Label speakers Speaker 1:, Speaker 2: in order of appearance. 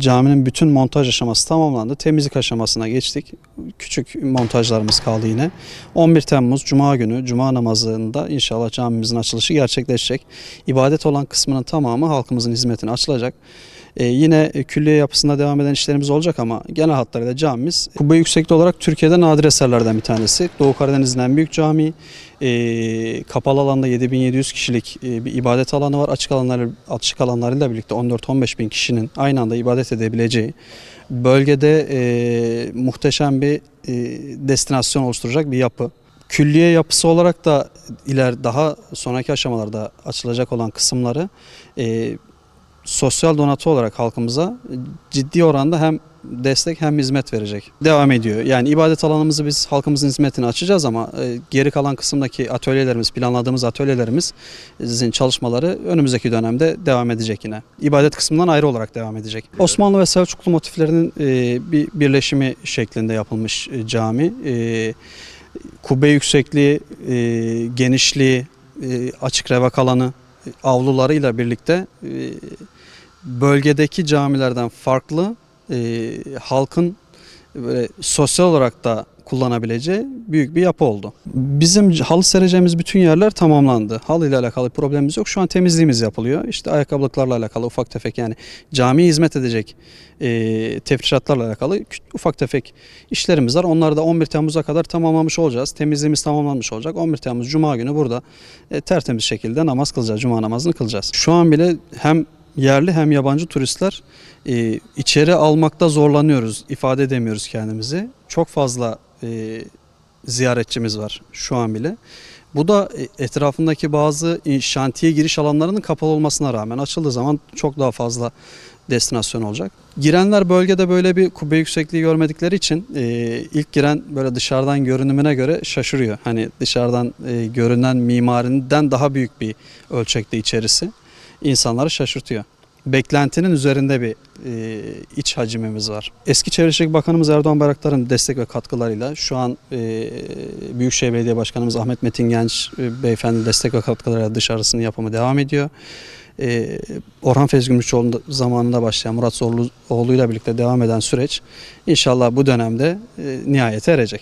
Speaker 1: Caminin bütün montaj aşaması tamamlandı. Temizlik aşamasına geçtik. Küçük montajlarımız kaldı yine. 11 Temmuz Cuma günü Cuma namazında inşallah camimizin açılışı gerçekleşecek. İbadet olan kısmının tamamı halkımızın hizmetine açılacak. Ee, yine e, külliye yapısında devam eden işlerimiz olacak ama genel hatlarıyla camimiz kubbe yüksekliği olarak Türkiye'de nadir eserlerden bir tanesi. Doğu Karadeniz'in en büyük camii. Ee, kapalı alanda 7700 kişilik e, bir ibadet alanı var. Açık alanlar açık alanlarıyla birlikte 14-15 bin kişinin aynı anda ibadet edebileceği bölgede e, muhteşem bir e, destinasyon oluşturacak bir yapı. Külliye yapısı olarak da iler daha sonraki aşamalarda açılacak olan kısımları e, sosyal donatı olarak halkımıza ciddi oranda hem destek hem hizmet verecek. Devam ediyor. Yani ibadet alanımızı biz halkımızın hizmetine açacağız ama e, geri kalan kısımdaki atölyelerimiz, planladığımız atölyelerimizin çalışmaları önümüzdeki dönemde devam edecek yine. İbadet kısmından ayrı olarak devam edecek. Osmanlı ve Selçuklu motiflerinin e, bir birleşimi şeklinde yapılmış e, cami. E, kubbe yüksekliği, e, genişliği, e, açık revak alanı, e, avlularıyla birlikte e, bölgedeki camilerden farklı e, halkın böyle sosyal olarak da kullanabileceği büyük bir yapı oldu. Bizim halı sereceğimiz bütün yerler tamamlandı. Halı ile alakalı problemimiz yok. Şu an temizliğimiz yapılıyor. İşte ayakkabılıklarla alakalı ufak tefek yani camiye hizmet edecek e, tefrişatlarla alakalı ufak tefek işlerimiz var. Onları da 11 Temmuz'a kadar tamamlamış olacağız. Temizliğimiz tamamlanmış olacak. 11 Temmuz Cuma günü burada e, tertemiz şekilde namaz kılacağız. Cuma namazını kılacağız. Şu an bile hem yerli hem yabancı turistler e, içeri almakta zorlanıyoruz. ifade edemiyoruz kendimizi. Çok fazla e, ziyaretçimiz var şu an bile. Bu da e, etrafındaki bazı e, şantiye giriş alanlarının kapalı olmasına rağmen açıldığı zaman çok daha fazla destinasyon olacak. Girenler bölgede böyle bir kubbe yüksekliği görmedikleri için e, ilk giren böyle dışarıdan görünümüne göre şaşırıyor. Hani dışarıdan e, görünen mimarinden daha büyük bir ölçekte içerisi insanları şaşırtıyor. Beklentinin üzerinde bir e, iç hacimimiz var. Eski Çevre Şehircilik Bakanımız Erdoğan Bayraktar'ın destek ve katkılarıyla şu an e, Büyükşehir Belediye Başkanımız Ahmet Metin Genç e, beyefendi destek ve katkılarıyla dışarısının yapımı devam ediyor. E, Orhan Feyzi Gümrükçoğlu zamanında başlayan Murat Zorluoğlu ile birlikte devam eden süreç inşallah bu dönemde e, nihayete erecek.